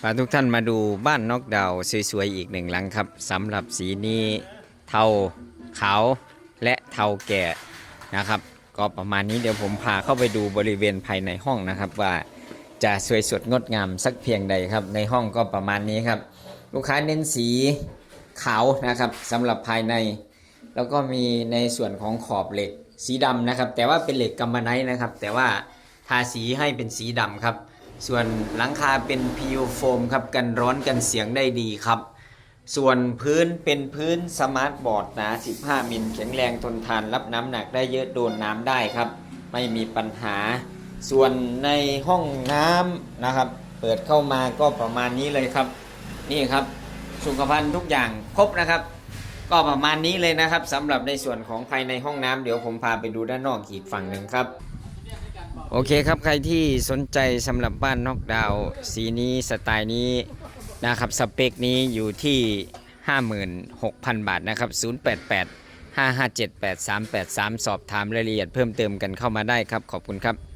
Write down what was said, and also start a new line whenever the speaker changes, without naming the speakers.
พาทุกท่านมาดูบ้านนกดาวสวยๆอีกหนึ่งหลังครับสำหรับสีนี้เทาขาวและเทาแก่นะครับ ก็ประมาณนี้เดี๋ยวผมพาเข้าไปดูบริเวณภายในห้องนะครับ ว่าจะสวยสดงดงามสักเพียงใดครับ ในห้องก็ประมาณนี้ครับ ลูกค้าเน้นสีขาวนะครับสำหรับภายใน แล้วก็มีในส่วนของขอบเหล็กสีดำนะครับ แต่ว่าเป็นเหล็กกัมมันไนนะครับ แต่ว่าทาสีให้เป็นสีดำครับ ส่วนหลังคาเป็น PU โฟมครับกันร้อนกันเสียงได้ดีครับ ส่วนพื้นเป็นพื้นสมาร์ทบอร์ดหนา 15 มิลแข็งแรงทนทานรับน้ำหนักได้เยอะโดนน้ำได้ครับ ไม่มีปัญหา ส่วนในห้องน้ำนะครับ เปิดเข้ามาก็ประมาณนี้เลยครับ นี่ครับสุขภัณฑ์ทุกอย่างครบนะครับ ก็ประมาณนี้เลยนะครับสำหรับในส่วนของภายในห้องน้ำเดี๋ยวผมพาไปดูด้านนอกอีกฝั่งหนึ่งครับ โอเคครับใครที่สนใจสำหรับบ้านนอกดาวสีนี้สไตล์นี้นะครับสเปคนี้อยู่ที่ 56,000 บาทนะครับ 088 557 8383 สอบถามรายละเอียดเพิ่มเติมกันเข้ามาได้ครับ ขอบคุณครับ